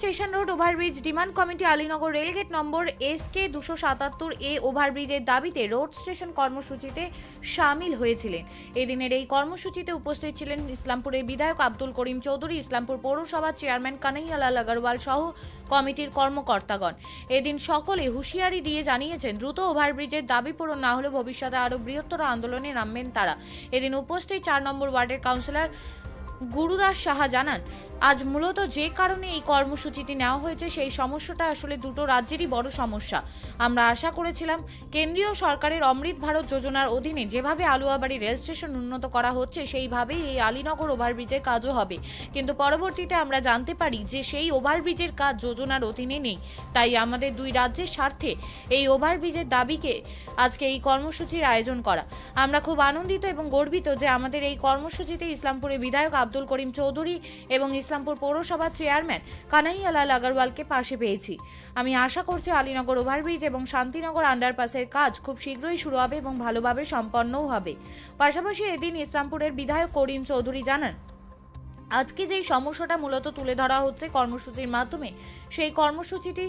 Station road overbridge demand committee Alinagar rail gate number S K দুশো সাতাত্তর এ ওভারব্রিজের দাবিতে road station কর্মসূচিতে সামিল হয়েছিলেন। এদিনের এই কর্মসূচিতে উপস্থিত ছিলেন ইসলামপুরের বিধায়ক আব্দুল করিম চৌধুরী, ইসলামপুর পৌরসভার চেয়ারম্যান কানাইয়ালাল আগরওয়াল সহ কমিটির কর্মকর্তাগণ। এদিন সকলে হুঁশিয়ারি দিয়ে জানিয়েছেন, দ্রুত ওভারব্রিজের দাবি পূরণ না হলে ভবিষ্যতে আরও বৃহত্তর আন্দোলনে নামবেন তারা। এদিন উপস্থিত চার নম্বর ওয়ার্ডের কাউন্সিলর গুরুদাস সাহা জানান, আজ মূলত যে কারণে এই কর্মসূচিটি নেওয়া হয়েছে, সেই সমস্যাটা আসলে দুটো রাজ্যেরই বড় সমস্যা। আমরা আশা করেছিলাম কেন্দ্রীয় সরকারের অমৃত ভারত যোজনার অধীনে যেভাবে আলুয়াবাড়ি রেল স্টেশন উন্নত করা হচ্ছে, সেইভাবেই এই আলীনগর ওভারব্রিজের কাজও হবে। কিন্তু পরবর্তীতে আমরা জানতে পারি যে সেই ওভারব্রিজের কাজ যোজনার অধীনে নেই। তাই আমাদের দুই রাজ্যের স্বার্থে এই ওভারব্রিজের দাবিকে আজকে এই কর্মসূচির আয়োজন করা। আমরা খুব আনন্দিত এবং গর্বিত যে আমাদের এই কর্মসূচিতে ইসলামপুরের বিধায়ক আব্দুল করিম চৌধুরী এবং ইসলামপুর পৌরসভার চেয়ারম্যান কানাইয়ালাল আগরওয়ালকে পাশে পেয়েছি। আমি আশা করছি আলীনগর ওভারব্রিজ এবং শান্তিনগর আন্ডারপাসের কাজ খুব শীঘ্রই শুরু হবে এবং ভালোভাবে সম্পন্নও হবে। পাশাপাশি এদিন ইসলামপুরের বিধায়ক করিম চৌধুরী জানান, আজকে যেই সমস্যাটা মূলত তুলে ধরা হচ্ছে কর্মসূচির মাধ্যমে, সেই কর্মসূচিটি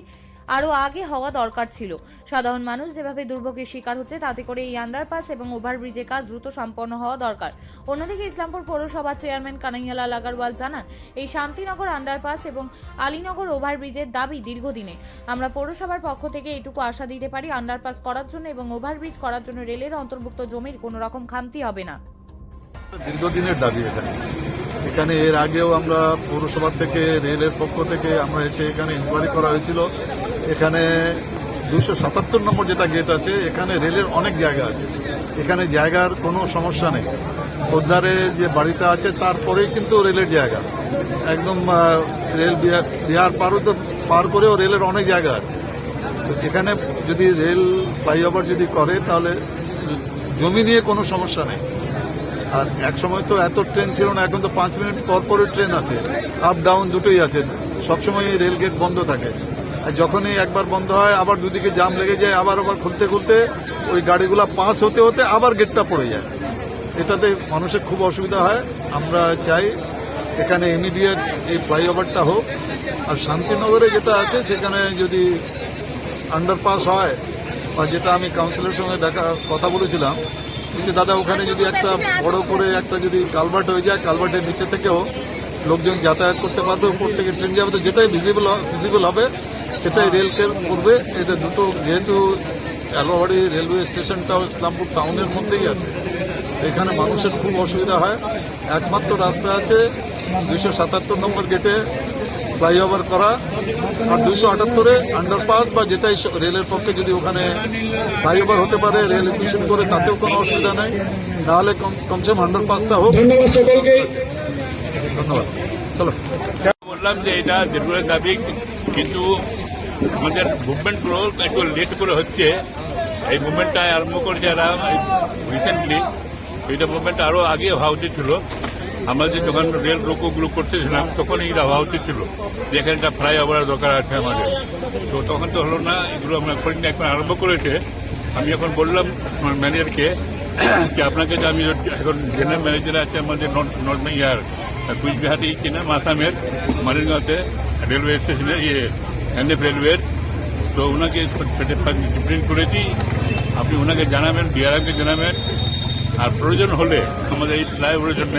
আরও আগে হওয়া দরকার ছিল। সাধারণ মানুষ যেভাবে দুর্ভোগের শিকার হচ্ছে, তাতে করে এই আন্ডারপাস এবং ওভারব্রিজের কাজ দ্রুত সম্পন্ন হওয়া দরকার। অন্যদিকে ইসলামপুর পৌরসভার চেয়ারম্যান কানাইয়ালাল আগারওয়াল জানান, এই শান্তিনগর আন্ডারপাস এবং আলীনগর ওভারব্রিজের দাবি দীর্ঘদিনে আমরা পৌরসভার পক্ষ থেকে এটুকু আশা দিতে পারি, আন্ডারপাস করার জন্য এবং ওভারব্রিজ করার জন্য রেলের অন্তর্ভুক্ত জমির কোনো রকম খামতি হবে না। দীর্ঘদিনের দাবি এখানে। এখানে এর আগেও আমরা পৌরসভা থেকে, রেলের পক্ষ থেকে আমরা এসে এখানে ইনকোয়ারি করা হয়েছিল। এখানে দুশো সাতাত্তর নম্বর যেটা গেট আছে, এখানে রেলের অনেক জায়গা আছে। এখানে জায়গার কোনো সমস্যা নেই। পোদ্দারে যে বাড়িটা আছে, তারপরেই কিন্তু রেলের জায়গা। একদম রেল বিহার পারও তো পার করেও রেলের অনেক জায়গা আছে। তো এখানে যদি রেল ফ্লাইওভার যদি করে, তাহলে জমি নিয়ে কোনো সমস্যা নেই। আর এক সময় তো এত ট্রেন ছিল না, এখন তো পাঁচ মিনিট পর পরে ট্রেন আছে। আপ ডাউন দুটোই আছে। সবসময় রেল গেট বন্ধ থাকে। যখনই একবার বন্ধ হয় আবার দুদিকে জাম লেগে যায় আবার আবার খুলতে খুলতে ওই গাড়িগুলো পাস হতে হতে আবার গেটটা পড়ে যায়। এটাতে মানুষের খুব অসুবিধা হয়। আমরা চাই এখানে ইমিডিয়েট এই ফ্লাইওভারটা হোক। আর শান্তিনগরে যেটা আছে সেখানে যদি আন্ডারপাস হয় বা যেটা আমি কাউন্সিলের সঙ্গে দেখা কথা বলেছিলাম যে দাদা ওখানে যদি একটা বড় করে একটা যদি কালভার্ট হয়ে যায় কালভার্টের নিচে থেকেও লোকজন যাতায়াত করতে পারবে উপর থেকে ট্রেন যাবে তো যেটাই ভিজিবল ফিজিবল হবে সেটাই রেলকে করবে। এটা দুটো, যেহেতু এলোহারি রেলওয়ে স্টেশনটাও ইসলামপুর টাউনের মধ্যেই আছে, এখানে মানুষের খুব অসুবিধা হয়। একমাত্র রাস্তা আছে দুইশো সাতাত্তর নম্বর গেটে ফ্লাইওভার করা আর দুইশো আটাত্তরে আন্ডারপাস বা যেটাই রেলের পক্ষে যদি ওখানে ফ্লাইওভার হতে পারে রেল এডমিশন করে তাতেও কোনো অসুবিধা নেই। তাহলে কম- কমসে কম আন্ডারপাসটা হোক। ধন্যবাদ। চলো। বললাম যে এটা দীর্ঘদিনের দাবি কিন্তু আমাদের মুভমেন্টগুলো একটু লেট করে হচ্ছে। এই মুভমেন্টটা আরম্ভ করেছে এরা রিসেন্টলি এইটা মুভমেন্ট আরও আগে হওয়া উচিত ছিল। আমরা যে যখন রেল রোকোগুলো করতেছিলাম তখন এটা হওয়া উচিত ছিল। যে একটা ফ্লাইওভারের দরকার আছে আমাদের। তো তখন তো হলো না, এগুলো আমরা করিনি। এখন আরম্ভ করেছে। আমি এখন বললাম আমার ম্যানেজারকে যে আপনাকে যে আমি এখন জেনারেল ম্যানেজার আছে আমাদের নর্থ নর্থ ইয়ার কুচবিহাটি কিনা মাসামের মারিনগাঁওতে রেলওয়ে স্টেশনে ইয়ে এনএফ রেলওয়ের তো ওনাকে প্রিন্ট করেছি। আপনি ওনাকে জানাবেন, ডিআরএমকে জানাবেন। আর প্রয়োজন হলে আমাদের এই ফ্লাইওভারের জন্য,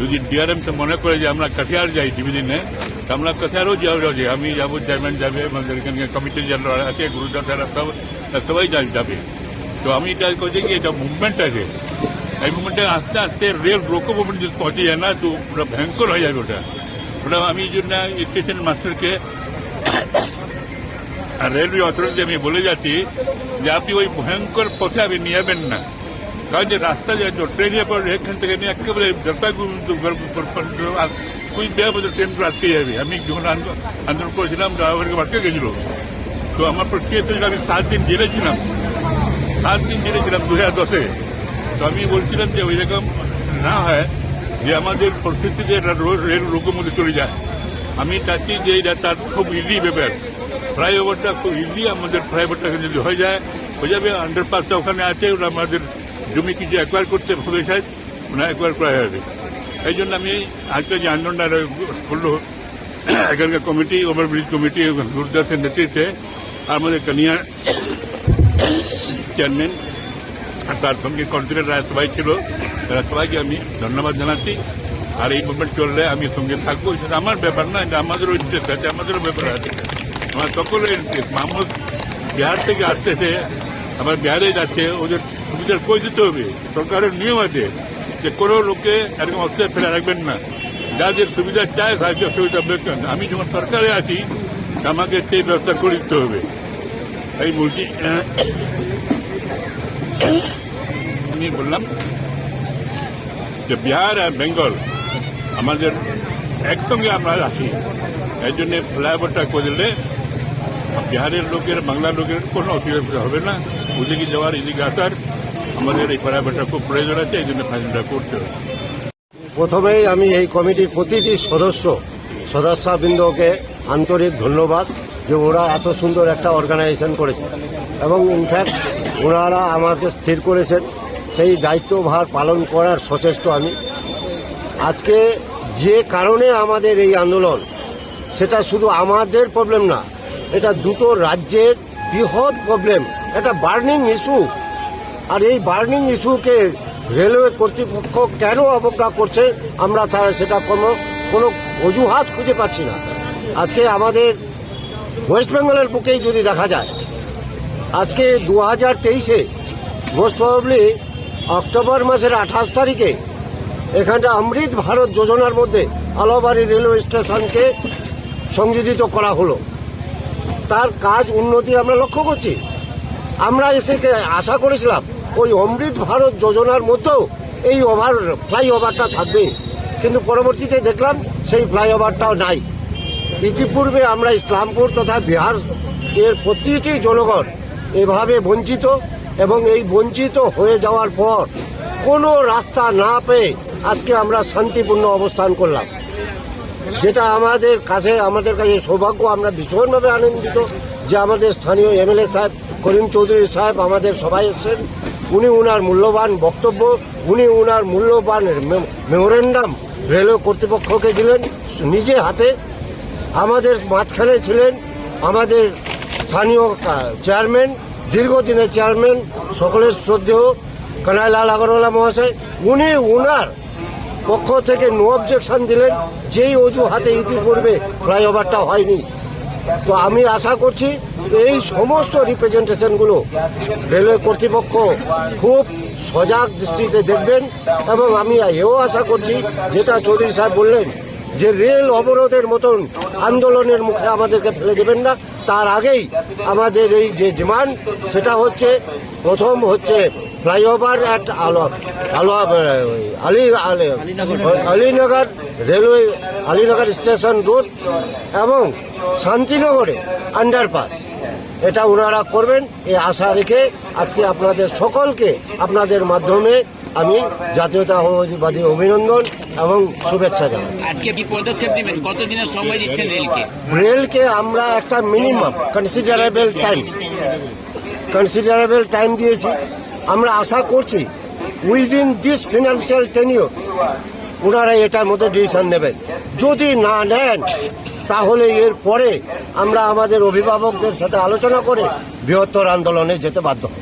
যদি ডিআরএম মনে করে যে আমরা কাঠিয়ার যাই দিনে তো আমরা কাঠিয়ারও যাওয়া যাবে আমি যাব, চেয়ারম্যান যাবে, আমাদের এখানে কমিটি যারা আছে গুরুদার যারা সব সবাই যাবে। তো আমি এটা করছি কি এটা মুভমেন্ট আছে। এই মুভমেন্টে আস্তে আস্তে রেল রোকো মুভমেন্ট যদি পৌঁছে যায় না, তো পুরো ভয়ঙ্কর হয়ে যাবে ওটা। ওটা আমি জন্য স্টেশন মাস্টারকে আর রেলওয়ে অথরিটি আমি বলে যাচ্ছি, যে আপনি ওই ভয়ঙ্কর পথে আপনি নিয়ে না। কারণ যে রাস্তা যে ট্রেনের পর এখান থেকে নিয়ে একেবারে জলপাইগুড়ি কুই দেওয়ার যাবে। আমি যখন আন্দোলন করেছিলাম, ড্রাইভারকে আটকে গেছিল। তো আমার পর কেস হয়েছিল, আমি সাত দিন জেলে সাত দিন জেলে ছিলাম দু হাজার দশে। তো আমি বলছিলাম যে ওই রকম না হয় যে আমাদের পরিস্থিতিতে রেল রোগের মধ্যে চলে যায়। আমি চাচ্ছি যে এটা তার খুব ইজি ব্যাপার ফ্লাইওভারটা খুব ইজি আমাদের ফ্লাইওভারটা যদি হয়ে যায়, হয়ে যাবে আন্ডারপাসটা ওখানে আছে ওরা আমাদের জমি কিছু অ্যাকোয়ার করতে হবে চাই ওনা অ্যাকোয়ার করা যাবে এই জন্য আমি আজকে যে আন্দোলনটা করল, এখানকার কমিটি ওভারব্রিজ কমিটি গুরুদাসের নেতৃত্বে, আমাদের কানিয়া চেয়ারম্যান আর তার সঙ্গে কনসিডার রায় সবাই ছিল। তারা সবাইকে আমি ধন্যবাদ জানাচ্ছি। আর এই মুভমেন্ট চললে আমি সঙ্গে থাকব, সেটা আমার ব্যাপার না, এটা আমাদেরও ইন্টারেস্ট আছে আমাদেরও ব্যাপার আছে। আমার সকলের ইন্টারেস্ট মাহমুদ বিহার থেকে আসতেছে, আবার বিহারে যাচ্ছে, ওদের সুবিধার কই দিতে হবে? সরকারের নিয়ম আছে যে কোনো লোককে এরকম অস্ত্রে ফেলে রাখবেন না। যাদের সুবিধা চায়, সাহায্য সুবিধা বেতন আমি যখন সরকারে আছি, আমাকে সেই ব্যবস্থা করে দিতে হবে। এই বলছি, আমি বললাম যে বিহার আর বেঙ্গল আমাদের একসঙ্গে আমরা আছি এই জন্য ফ্লাইওভারটা করে দিলে বিহারের লোকের, বাংলার লোকের কোনো অসুবিধা হবে না। ওদিকে যাওয়ার, এদিকে আসার আমাদের এই ফ্লাইওভারটা খুব প্রয়োজন আছে, এই জন্য ফাইনটা করতে প্রথমেই আমি এই কমিটির প্রতিটি সদস্য, সদস্যবৃন্দকে আন্তরিক ধন্যবাদ যে ওরা এত সুন্দর একটা অর্গানাইজেশন করেছে। এবং ইনফ্যাক্ট ওনারা আমাকে স্থির করেছেন। সেই দায়িত্বভার পালন করার সচেষ্ট আমি। আজকে যে কারণে আমাদের এই আন্দোলন, সেটা শুধু আমাদের প্রবলেম না, এটা দুটো রাজ্যের বৃহৎ প্রবলেম এটা বার্নিং ইস্যু আর এই বার্নিং ইস্যুকে রেলওয়ে কর্তৃপক্ষ কেন অবজ্ঞা করছে, আমরা তার সেটা কোনো কোনো অজুহাত খুঁজে পাচ্ছি না। আজকে আমাদের ওয়েস্ট বেঙ্গলের বুকেই যদি দেখা যায়, আজকে দু হাজার তেইশে মোস্ট প্রবাবলি অক্টোবর মাসের আঠাশ তারিখে এখানটা অমৃত ভারত যোজনার মধ্যে আলোবাড়ি রেলওয়ে স্টেশনকে সংযোজিত করা হলো। তার কাজ উন্নতি আমরা লক্ষ্য করছি। আমরা এসে আশা করেছিলাম ওই অমৃত ভারত যোজনার মধ্যেও এই ওভার, ফ্লাইওভারটা থাকবে। কিন্তু পরবর্তীতে দেখলাম সেই ফ্লাইওভারটাও নাই। ইতিপূর্বে আমরা ইসলামপুর তথা বিহার এর প্রতিটি জনগণ এভাবে বঞ্চিত এবং এই বঞ্চিত হয়ে যাওয়ার পর কোনো রাস্তা না পেয়ে আজকে আমরা শান্তিপূর্ণ অবস্থান করলাম। যেটা আমাদের কাছে আমাদের কাছে সৌভাগ্য, আমরা ভীষণভাবে আনন্দিত যে আমাদের স্থানীয় এমএলএ সাহেব, করিম চৌধুরী সাহেব আমাদের সবাই এসেছেন। উনি উনার মূল্যবান বক্তব্য, উনি উনার মূল্যবান মেমোরেন্ডাম রেলওয়ে কর্তৃপক্ষকে দিলেন। নিজে হাতে আমাদের মাঝখানে ছিলেন আমাদের স্থানীয় চেয়ারম্যান, দীর্ঘদিনের চেয়ারম্যান, সকলের শ্রদ্ধেয় কানাইলাল আগরওয়ালা মহাশয়। উনি উনার পক্ষ থেকে নো অবজেকশন দিলেন, যেই অজু অজুহাতে ইতিপূর্বে ফ্লাইওভারটা হয়নি। তো আমি আশা করছি এই সমস্ত রিপ্রেজেন্টেশনগুলো রেলওয়ে কর্তৃপক্ষ খুব সজাগ দৃষ্টিতে দেখবেন এবং আমি এও আশা করছি, যেটা চৌধুরী সাহেব বললেন যে রেল অবরোধের মতন আন্দোলনের মুখে আমাদেরকে ফেলে দেবেন না, তার আগেই আমাদের এই যে ডিমান্ড, সেটা হচ্ছে, প্রথম হচ্ছে ফ্লাইওভার অ্যাট আলো আলো আলী Ali, Alinagar railway, Alinagar station road এবং শান্তিনগরে আন্ডারপাস এটা ওনারা করবেন এই আশা রেখে আজকে আপনাদের সকলকে আপনাদের মাধ্যমে আমি জাতীয়তাবাদী অভিনন্দন এবং শুভেচ্ছা জানাই। আজকে কি পদক্ষেপ নেবেন। কতদিনের সময় দিচ্ছেন রেলকে? রেলকে আমরা একটা minimum considerable time considerable time দিয়েছি। আমরা আশা করছি উইদিন দিস ফিনান্সিয়াল টেনিওর ওনারা এটার মধ্যে ডিসিশন নেবেন। যদি না নেন তাহলে এর পরে আমরা আমাদের অভিভাবকদের সাথে আলোচনা করে বৃহত্তর আন্দোলনে যেতে বাধ্য হব।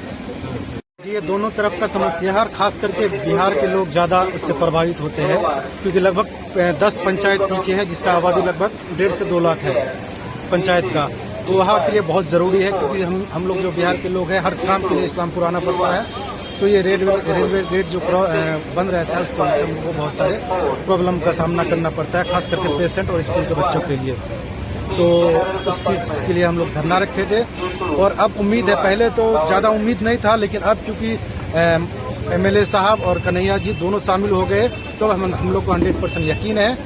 ये दोनों तरफ़ का समस्या है और खास करके बिहार के लोग ज़्यादा इससे प्रभावित होते हैं, क्योंकि लगभग दस पंचायत पीछे है जिसका आबादी लगभग डेढ़ से दो लाख है पंचायत का। तो वहाँ के लिए बहुत ज़रूरी है, क्योंकि हम हम लोग जो बिहार के लोग हैं, हर काम के लिए इस्लामपुर आना पड़ता है। तो ये रेलवे रेलवे गेट जो बंद रहता है, उसकी हमको बहुत सारे प्रॉब्लम का सामना करना पड़ता है, खास करके पेशेंट और स्कूल के बच्चों के लिए। तो उस चीज़ के लिए हम लोग धरना रखे थे। और अब उम्मीद है, पहले तो ज़्यादा उम्मीद नहीं था, लेकिन अब क्योंकि एमएलए साहब और कन्हैया जी दोनों शामिल हो गए तो हम हम लोग को हंड्रेड परसेंट यकीन है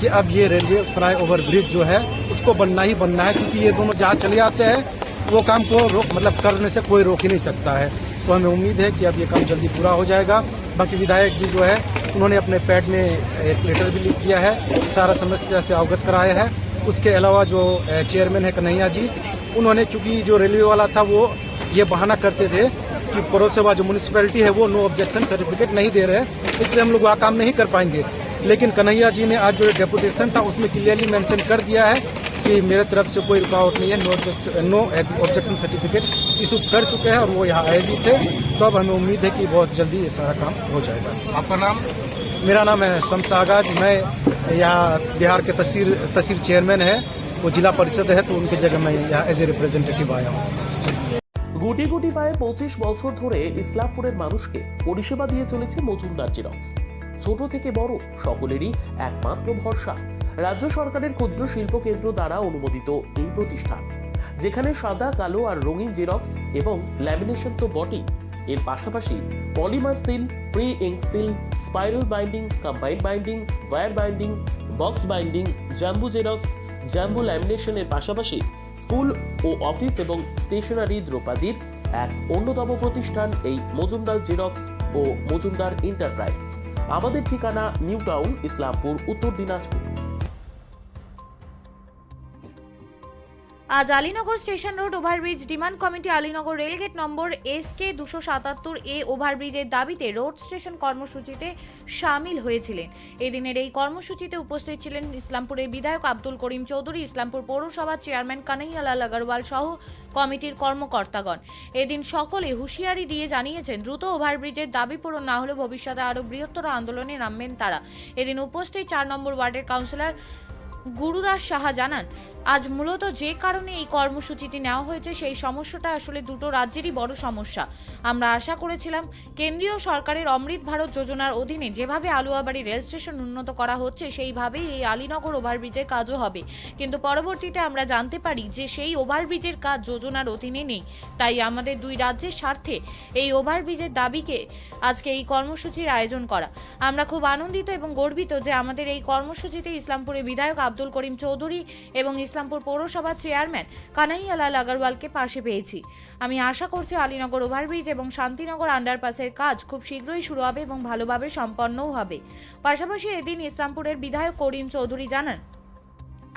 कि अब ये रेलवे फ्लाई ओवर ब्रिज जो है, उसको बनना ही बनना है, क्योंकि ये दोनों जहाँ चले आते हैं, वो काम को मतलब करने से कोई रोक ही नहीं सकता है। तो हमें उम्मीद है कि अब ये काम जल्दी पूरा हो जाएगा। बाकी विधायक जी जो है, उन्होंने अपने पैड में एक लेटर भी लिख किया है, सारा समस्या से अवगत कराया है। उसके अलावा जो चेयरमैन है कन्हैया जी उन्होंने क्योंकि जो रेलवे वाला था वो ये बहाना करते थे कि पड़ोसेवा जो म्यूनिसपैलिटी है वो नो ऑब्जेक्शन सर्टिफिकेट नहीं दे रहे हैं इसलिए हम लोग वहाँ काम नहीं कर पाएँगे। लेकिन कन्हैया जी ने आज जो डेपुटेशन था उसमें क्लियरली मेंशन कर दिया है कि मेरे तरफ़ से कोई रुकावट नहीं है no no objection certificate issue कर चुके हैं और वो यहाँ आए भी थे। तो अब हमें उम्मीद है कि बहुत जल्दी ये सारा काम हो जाएगा। आपका नाम? मेरा नाम है शम्स आगाज़ मैं यहाँ बिहार के तहसील तहसील चेयरमैन है वो जिला परिषद है तो उनकी जगह मैं यहाँ एज ए रिप्रेजेंटेटिव आया हूँ গুটি গুটি পায়ে পঁচিশ বছর ধরে ইসলামপুরের মানুষকে পরিষেবা দিয়ে চলেছে মজুমদার জেরক্স ছোট থেকে বড় সকলেরই একমাত্র ভরসা রাজ্য সরকারের ক্ষুদ্র শিল্প কেন্দ্র দ্বারা অনুমোদিত এই প্রতিষ্ঠান যেখানে সাদা কালো আর রঙিন জেরক্স এবং ল্যামিনেশন তো বটেই এর পাশাপাশি polymer seal pre ink seal spiral binding combined binding wire binding box binding jumbo xerox jumbo ল্যামিনেশনের পাশাপাশি স্কুল ও অফিস এবং স্টেশনারি দ্রৌপদীর এক অন্যতম প্রতিষ্ঠান এই মজুমদার জেরক্স ও মজুমদার এন্টারপ্রাইজ আমাদের ঠিকানা নিউ টাউন, ইসলামপুর, উত্তর দিনাজপুর। আজ Alinagar station road overbridge demand committee Alinagar rail gate number S K দুশো সাতাত্তর এ ওভারব্রিজের দাবিতে রোড স্টেশন কর্মসূচিতে সামিল হয়েছিলেন। এদিনের এই কর্মসূচিতে উপস্থিত ছিলেন ইসলামপুরের বিধায়ক আব্দুল করিম চৌধুরী, ইসলামপুর পৌরসভার চেয়ারম্যান কানাইয়ালাল আগরওয়াল সহ কমিটির কর্মকর্তাগণ। এদিন সকলে হুঁশিয়ারি দিয়ে জানিয়েছেন, দ্রুত ওভারব্রিজের দাবি পূরণ না হলে ভবিষ্যতে আরও বৃহত্তর আন্দোলনে নামবেন তারা। এদিন উপস্থিত চার নম্বর ওয়ার্ডের কাউন্সিলর গুরুদাস সাহা জানান আজ মূলত যে কারণে এই কর্মসূচিটি নেওয়া হয়েছে, সেই সমস্যাটা আসলে দুটো রাজ্যেরই বড় সমস্যা। আমরা আশা করেছিলাম কেন্দ্রীয় সরকারের অমৃত ভারত যোজনার অধীনে যেভাবে আলুয়াবাড়ি রেল স্টেশন উন্নত করা হচ্ছে, সেইভাবেই এই আলীনগর ওভারব্রিজের কাজও হবে। কিন্তু পরবর্তীতে আমরা জানতে পারি যে সেই ওভারব্রিজের কাজ যোজনার অধীনে নেই। তাই আমাদের দুই রাজ্যের স্বার্থে এই ওভারব্রিজের দাবিকে আজকে এই কর্মসূচির আয়োজন করা। আমরা খুব আনন্দিত এবং গর্বিত যে আমাদের এই কর্মসূচিতে ইসলামপুরের বিধায়ক আব্দুল করিম চৌধুরী এবং ইসলামপুর পৌরসভার চেয়ারম্যান কানাইয়ালাল আগরওয়ালকে পাশে পেয়েছি। আমি আশা করছি আলীনগর ওভারব্রিজ এবং শান্তিনগর আন্ডারপাসের কাজ খুব শীঘ্রই শুরু হবে এবং ভালোভাবে সম্পন্নও হবে। পাশাপাশি এদিন ইসলামপুরের বিধায়ক করিম চৌধুরী জানান,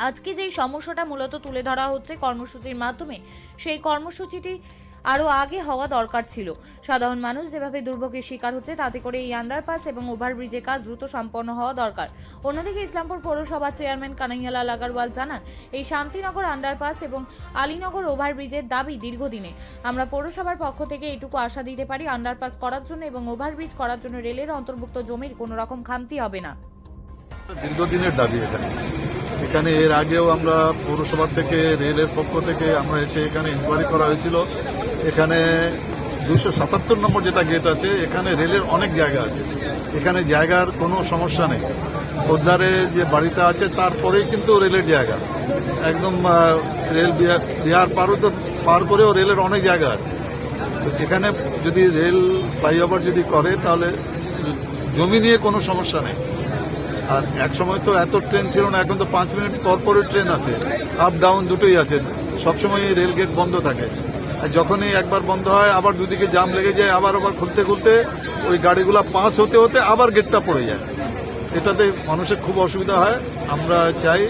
আজকে যেই সমস্যাটা মূলত তুলে ধরা হচ্ছে কর্মসূচির মাধ্যমে, সেই কর্মসূচিটি আরও আগে হওয়া দরকার ছিল। সাধারণ মানুষ যেভাবে দুর্ভোগের শিকার হচ্ছে, তাতে করে এই আন্ডারপাস এবং ওভারব্রিজের কাজ দ্রুত সম্পন্ন হওয়া দরকার। অন্যদিকে ইসলামপুর পৌরসভার চেয়ারম্যান কানাইয়ালাল আগারওয়াল জানান, এই শান্তিনগর আন্ডারপাস এবং আলীনগর ওভারব্রিজের দাবি দীর্ঘদিনে আমরা পৌরসভার পক্ষ থেকে এটুকু আশা দিতে পারি আন্ডারপাস করার জন্য এবং ওভারব্রিজ করার জন্য রেলের অন্তর্ভুক্ত জমির কোনো রকম খামতি হবে না। দীর্ঘদিনের দাবি এখানে। এখানে এর আগেও আমরা পৌরসভা থেকে, রেলের পক্ষ থেকে আমরা এসে এখানে ইনকোয়ারি করা হয়েছিল। এখানে দুশো সাতাত্তর নম্বর যেটা গেট আছে, এখানে রেলের অনেক জায়গা আছে। এখানে জায়গার কোনো সমস্যা নেই। খোদ্দারে যে বাড়িটা আছে, তারপরেই কিন্তু রেলের জায়গা। একদম রেল বিহার পারও তো পার করেও রেলের অনেক জায়গা আছে। তো এখানে যদি রেল ফ্লাইওভার যদি করে, তাহলে জমি নিয়ে কোনো সমস্যা নেই। আর এক সময় তো এত ট্রেন ছিল না, এখন তো পাঁচ মিনিট পর ট্রেন আছে। আপ ডাউন দুটোই আছে। সবসময় রেল গেট বন্ধ থাকে। যখনই একবার বন্ধ হয় আবার দুদিকে জাম লেগে যায় আবার আবার খুলতে খুলতে ওই গাড়িগুলা পাস হতে হতে আবার গেটটা পড়ে যায়। এটাতে মানুষের খুব অসুবিধা হয়। আমরা চাই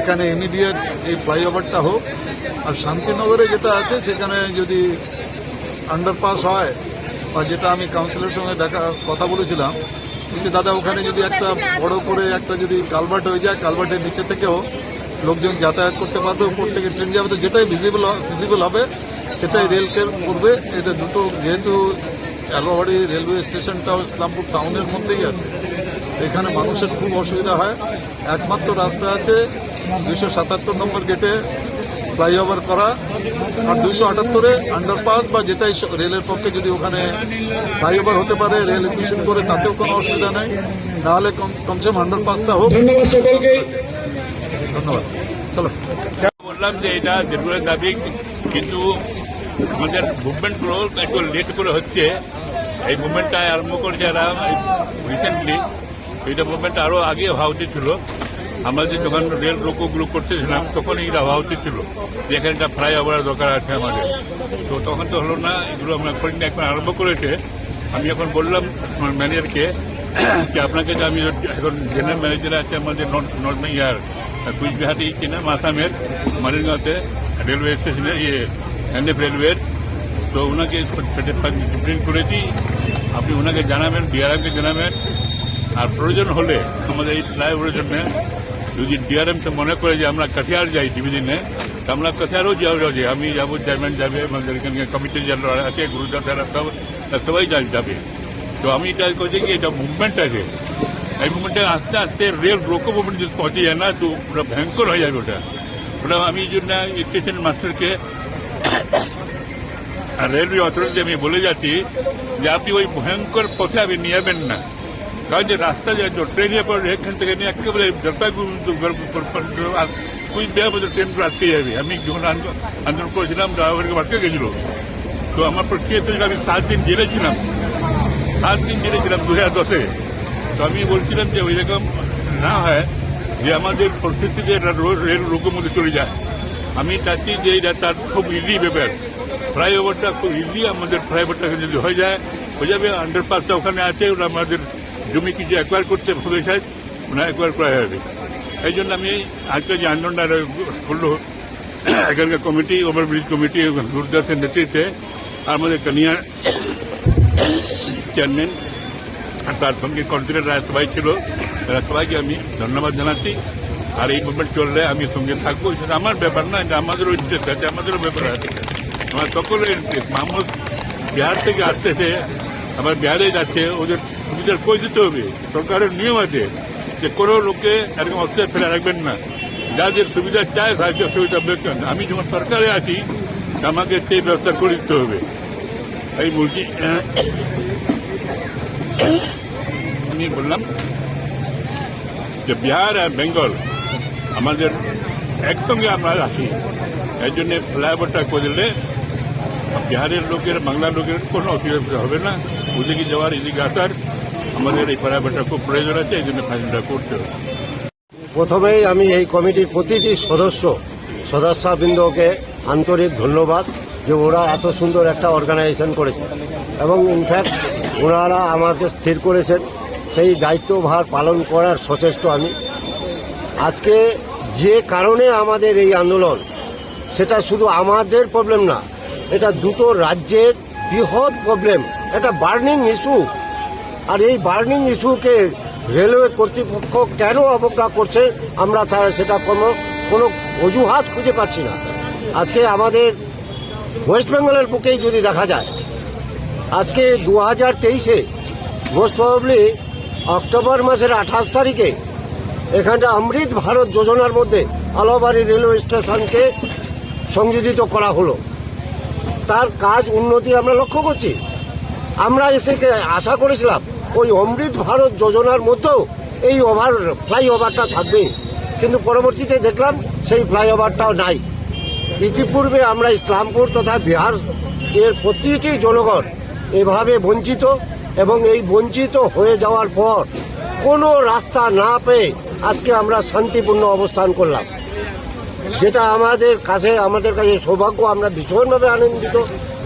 এখানে ইমিডিয়েট এই ফ্লাইওভারটা হোক। আর শান্তিনগরে যেটা আছে সেখানে যদি আন্ডারপাস হয় বা যেটা আমি কাউন্সিলের সঙ্গে দেখা কথা বলেছিলাম বলছে দাদা ওখানে যদি একটা বড় করে একটা যদি কালভার্ট হয়ে যায় কালভার্টের নিচে থেকেও লোকজন যাতায়াত করতে পারবে উপর থেকে ট্রেন যাবে তো যেটাই ভিজিবল ফিজিবল হবে সেটাই রেলকে করবে। এটা দুটো যেহেতু এলোয়াড়ি রেলওয়ে স্টেশনটাও ইসলামপুর টাউনের মধ্যেই আছে এখানে মানুষের খুব অসুবিধা হয়। একমাত্র রাস্তা আছে দুশো সাতাত্তর নম্বর গেটে ফ্লাইওভার করা আর দুশো আটাত্তরে আন্ডারপাস বা যেটাই রেলের পক্ষে যদি ওখানে ফ্লাইওভার হতে পারে রেল মিশন করে তাতেও কোনো অসুবিধা নেই। কম- কমসে কম আন্ডারপাসটা হোক। ধন্যবাদ চলো। বললাম যে এটা দীর্ঘদিনের দাবি কিন্তু আমাদের মুভমেন্টগুলো একটু লেট করে হচ্ছে। এই মুভমেন্টটা আরম্ভ করেছে এরা রিসেন্টলি এইটা মুভমেন্ট আরও আগে হওয়া উচিত ছিল। আমরা যে যখন রেল রোকোগুলো করতেছিলাম তখন এটা হওয়া উচিত ছিল। যে এখানে একটা ফ্লাইওভারের দরকার আছে আমাদের। তো তখন তো হলো না, এগুলো আমরা করিনি। এখন আরম্ভ করেছে। আমি এখন বললাম আমার ম্যানেজারকে যে আপনাকে যে আমি এখন জেনারেল ম্যানেজার আছে আমাদের নর্থ নর্থ ইয়ার কুচবিহাটি কিনা আসামের মারিগাঁওতে রেলওয়ে স্টেশনের ইয়ে হ্যান্ডেপ রেলওয়ের তো ওনাকে প্রিন্ট করেছি। আপনি ওনাকে জানাবেন, ডিআরএমকে জানাবেন। আর প্রয়োজন হলে আমাদের এই ফ্লাইওভারের জন্য যদি ডিআরএম মনে করে যে আমরা কাঠিয়ার যাই ডিভিশনে তো আমরা কাঠিয়ারও যাব যে আমি যাব, চেয়ারম্যান যাবে, আমাদের এখানকার কমিটি যারা আছে গুরুদার সবাই যাবে। তো আমি এটা করছি কি এটা মুভমেন্ট আছে। এই মুভমেন্টে আস্তে আস্তে রেল রোকো মুভমেন্ট যদি পৌঁছে যায় না, তো পুরো ভয়ঙ্কর হয়ে যাবে ওটা। ওটা আমি জন্য স্টেশন মাস্টারকে আর রেলওয়ে অথরিটি আমি বলে যাচ্ছি যে আপনি ওই ভয়ঙ্কর পথে আপনি নিয়ে যাবেন না। কারণ যে রাস্তা যে ট্রেনের পর এখান থেকে নিয়ে একেবারে জলপাইগুড়ি দেওয়া পর্যন্ত ট্রেনগুলো আটকে যাবে। আমি যখন আন্দোলন করেছিলাম ড্রাইভারকে আটকে গেছিল। তো আমার পর কেস আমি সাত দিন জেলে ছিলাম। সাত দিন জেলে ছিলাম দু হাজার দশে। তো আমি বলছিলাম যে ওই রকম না হয় যে আমাদের পরিস্থিতিতে রেল রোগের মধ্যে চলে যায়। আমি চাচ্ছি যে এটা তার খুব ইজি ব্যাপার। ফ্লাইওভারটা খুব ইজি আমাদের ফ্লাইওভারটা যদি হয়ে যায়, হয়ে যাবে আন্ডারপাসটা ওখানে আছে ওটা আমাদের জমি কিছু একবার করতে হবে চাই ওটা একবার করা যাবে এই জন্য আমি আজকে যে আন্দোলনটা করল এখানকার কমিটি ওভারব্রিজ কমিটি গুরুদাসের নেতৃত্বে, আর আমাদের কানিয়া চেয়ারম্যান আর তার সঙ্গে কন্টিনেন্ট রায় সবাই ছিল। সবাইকে আমি ধন্যবাদ জানাচ্ছি। আর এই মুভমেন্ট চললে আমি সঙ্গে থাকব সেটা আমার ব্যাপার না, এটা আমাদেরও ইন্টারেস্ট আছে আমাদেরও ব্যাপার আছে। আমার সকলের ইন্টারেস্ট মাহমুদ বিহার থেকে আসতেছে আবার বিহারে যাচ্ছে, ওদের সুবিধার কই দিতে হবে? সরকারের নিয়ম আছে যে কোনো লোককে এরকম অস্ত্রে ফেলে রাখবেন না। যাদের সুবিধা চায়, সাহায্য সুবিধা বেতন আমি যখন সরকারে আছি, আমাকে সেই ব্যবস্থা করে দিতে হবে। এই বলছি, আমি বললাম যে বিহার আর বেঙ্গল আমাদের একসঙ্গে আমরা রাখি এই জন্য ফ্লাইওভারটা করে দিলে বিহারের লোকের, বাংলার লোকের কোনো অসুবিধা হবে না। ওদিকে যাওয়ার এদিকে আসার আমাদের এই ফ্লাইওভারটা খুব প্রয়োজন আছে, এই জন্য ফ্লাইওভারটা করতে হবে। প্রথমেই আমি এই কমিটির প্রতিটি সদস্য, সদস্যবৃন্দকে আন্তরিক ধন্যবাদ যে ওরা এত সুন্দর একটা অর্গানাইজেশন করেছে। এবং ইনফ্যাক্ট ওনারা আমাকে স্থির করেছেন। সেই দায়িত্বভার পালন করার সচেষ্ট আমি। আজকে যে কারণে আমাদের এই আন্দোলন, সেটা শুধু আমাদের প্রবলেম না, এটা দুটো রাজ্যের বৃহৎ প্রবলেম এটা বার্নিং ইস্যু আর এই বার্নিং ইস্যুকে রেলওয়ে কর্তৃপক্ষ কেন অবজ্ঞা করছে, আমরা তার সেটা কোনো কোনো অজুহাত খুঁজে পাচ্ছি না। আজকে আমাদের ওয়েস্ট বেঙ্গলের বুকেই যদি দেখা যায়, আজকে দু হাজার তেইশে মোস্ট প্রবাবলি অক্টোবর মাসের আঠাশ তারিখে এখানটা অমৃত ভারত যোজনার মধ্যে আলোবাড়ি রেলওয়ে স্টেশনকে সংযোজিত করা হলো। তার কাজ উন্নতি আমরা লক্ষ্য করছি। আমরা এসে আশা করেছিলাম, ওই অমৃত ভারত যোজনার মধ্যেও এই ওভার ফ্লাইওভারটা থাকবে। কিন্তু পরবর্তীতে দেখলাম সেই ফ্লাইওভারটাও নাই। ইতিপূর্বে আমরা ইসলামপুর তথা বিহার এর প্রতিটি জনগণ এভাবে বঞ্চিত এবং এই বঞ্চিত হয়ে যাওয়ার পর কোনো রাস্তা না পেয়ে আজকে আমরা শান্তিপূর্ণ অবস্থান করলাম। যেটা আমাদের কাছে আমাদের কাছে সৌভাগ্য, আমরা ভীষণভাবে আনন্দিত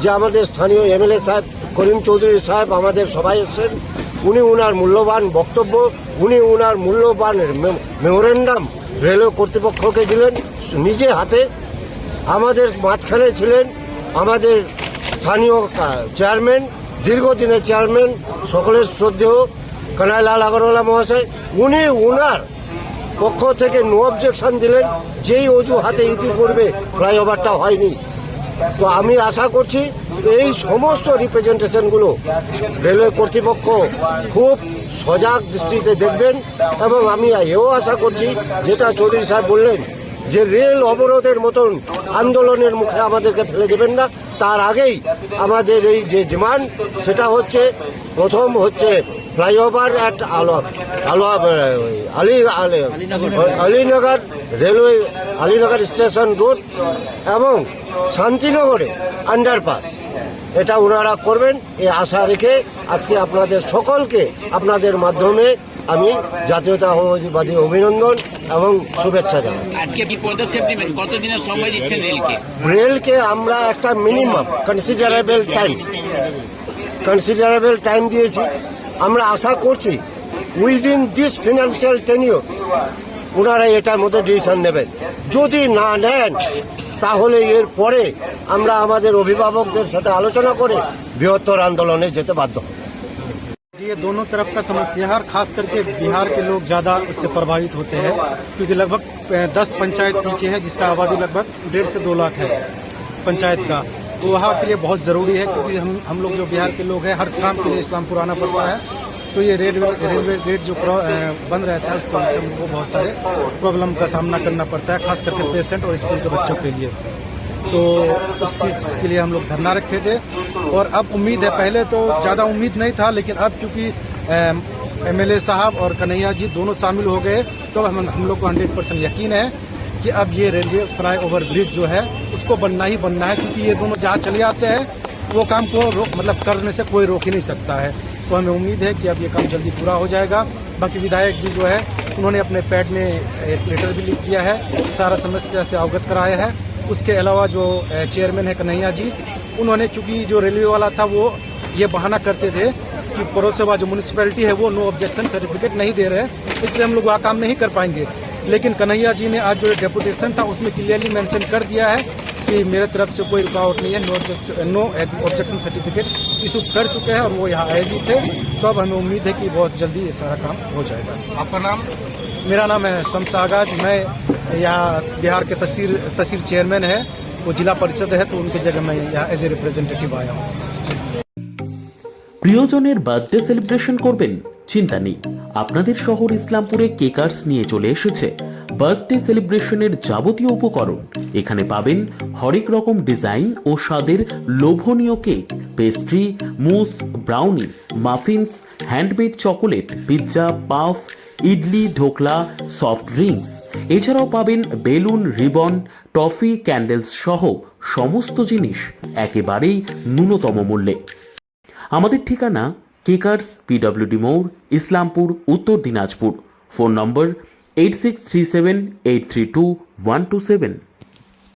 যে আমাদের স্থানীয় এমএলএ সাহেব, করিম চৌধুরী সাহেব আমাদের সবাই এসেছেন। উনি উনার মূল্যবান বক্তব্য, উনি উনার মূল্যবান মেমোরেন্ডাম রেলওয়ে কর্তৃপক্ষকে দিলেন। নিজে হাতে আমাদের মাঝখানে ছিলেন আমাদের স্থানীয় চেয়ারম্যান, দীর্ঘদিনের চেয়ারম্যান, সকলের শ্রদ্ধেয় কানাইলাল আগরওয়ালা মহাশয়। উনি উনার পক্ষ থেকে নো অবজেকশন দিলেন। যেই অজু অজুহাতে ইতিপূর্বে ফ্লাইওভারটা হয়নি। তো আমি আশা করছি এই সমস্ত রিপ্রেজেন্টেশনগুলো রেলওয়ে কর্তৃপক্ষ খুব সজাগ দৃষ্টিতে দেখবেন এবং আমি এও আশা করছি, যেটা চৌধুরী সাহেব বললেন যে রেল অবরোধের মতন আন্দোলনের মুখে আমাদেরকে ফেলে দেবেন না। তার আগেই আমাদের এই যে ডিমান্ড, সেটা হচ্ছে, প্রথম হচ্ছে ফ্লাইওভার অ্যাট আলো আলো আলী Ali Alinagar railway, Alinagar station road এবং শান্তিনগরে আন্ডারপাস এটা ওনারা করবেন এই আশা রেখে আজকে আপনাদের সকলকে আপনাদের মাধ্যমে আমি জাতীয়তাবাদী অভিনন্দন এবং শুভেচ্ছা জানাই। আজকে কি পদক্ষেপ নেবেন? কতদিনের সময় দিচ্ছেন রেলকে? রেলকে আমরা একটা minimum considerable time considerable time দিয়েছি। আমরা আশা করছি উইদিন দিস ফিনান্সিয়াল টেনিওর ওনারা এটার মধ্যে ডিসিশন নেবেন। যদি না নেন তাহলে এর পরে আমরা আমাদের অভিভাবকদের সাথে আলোচনা করে বৃহত্তর আন্দোলনে যেতে বাধ্য হব। ये दोनों तरफ़ का समस्या है और खास करके बिहार के लोग ज़्यादा इससे प्रभावित होते हैं, क्योंकि लगभग दस पंचायत पीछे है, जिसका आबादी लगभग डेढ़ से दो लाख है पंचायत का। तो वहाँ के लिए बहुत ज़रूरी है, क्योंकि हम हम लोग जो बिहार के लोग हैं, हर काम के लिए इस्लामपुर आना पड़ता है। तो ये रेलवे रेलवे गेट जो बंद रहता है, उसकी हमको बहुत सारे प्रॉब्लम का सामना करना पड़ता है, खास करके पेशेंट और स्कूल के बच्चों के लिए। तो उस चीज़ के लिए हम लोग धरना रखे थे। और अब उम्मीद है, पहले तो ज़्यादा उम्मीद नहीं था, लेकिन अब चूँकि एमएलए साहब और कन्हैया जी दोनों शामिल हो गए तो हम हम लोग को हंड्रेड परसेंट यकीन है कि अब ये रेलवे फ्लाई ओवर ब्रिज जो है, उसको बनना ही बनना है, क्योंकि ये दोनों जहाँ चले आते हैं, वो काम को मतलब करने से कोई रोक ही नहीं सकता है। तो हमें उम्मीद है कि अब ये काम जल्दी पूरा हो जाएगा। बाकी विधायक जी जो है, उन्होंने अपने पैड में एक लेटर भी लिख दिया है, सारा समस्या से अवगत कराया है। उसके अलावा जो चेयरमैन है कन्हैया जी, उन्होंने चूँकि जो रेलवे वाला था, वो ये बहाना करते थे कि पड़ोसेवा जो म्यूनिसपैलिटी है, वो नो ऑब्जेक्शन सर्टिफिकेट नहीं दे रहे इसलिए हम लोग वहाँ काम नहीं कर पाएँगे। लेकिन कन्हैया जी ने आज जो डेपुटेशन था, उसमें क्लियरली मेंशन कर दिया है कि मेरे तरफ़ से कोई रुकावट नहीं है no no objection certificate issue कर चुके हैं और वो यहाँ भी थे। तो अब हमें उम्मीद है कि बहुत जल्दी ये सारा काम हो जाएगा। आपका नाम? मेरा नाम है शम्स आगाज मैं यहाँ बिहार के तहसील तहसील चेयरमैन है वो जिला परिषद है तो उनकी जगह मैं यहाँ एज ए रिप्रेजेंटेटिव आया हूँ প্রিয়জনের বার্থডে সেলিব্রেশন করবেন চিন্তা নেই আপনাদের শহর ইসলামপুরে কেকার্স নিয়ে চলে এসেছে বার্থডে সেলিব্রেশনের যাবতীয় উপকরণ এখানে পাবেন হরেক রকম ডিজাইন ও স্বাদের লোভনীয় cake pastry mousse brownie muffins handmade chocolate pizza puff idli, dhokla soft drinks এছাড়াও পাবেন বেলুন, রিবন, টফি ক্যান্ডেলস সহ সমস্ত জিনিস একেবারেই ন্যূনতম মূল্যে। আমাদের ঠিকানা কেকার্স পিডব্লিউডি মৌর ইসলামপুর, উত্তর Dinajpur. Phone number eight six three seven eight three two one two seven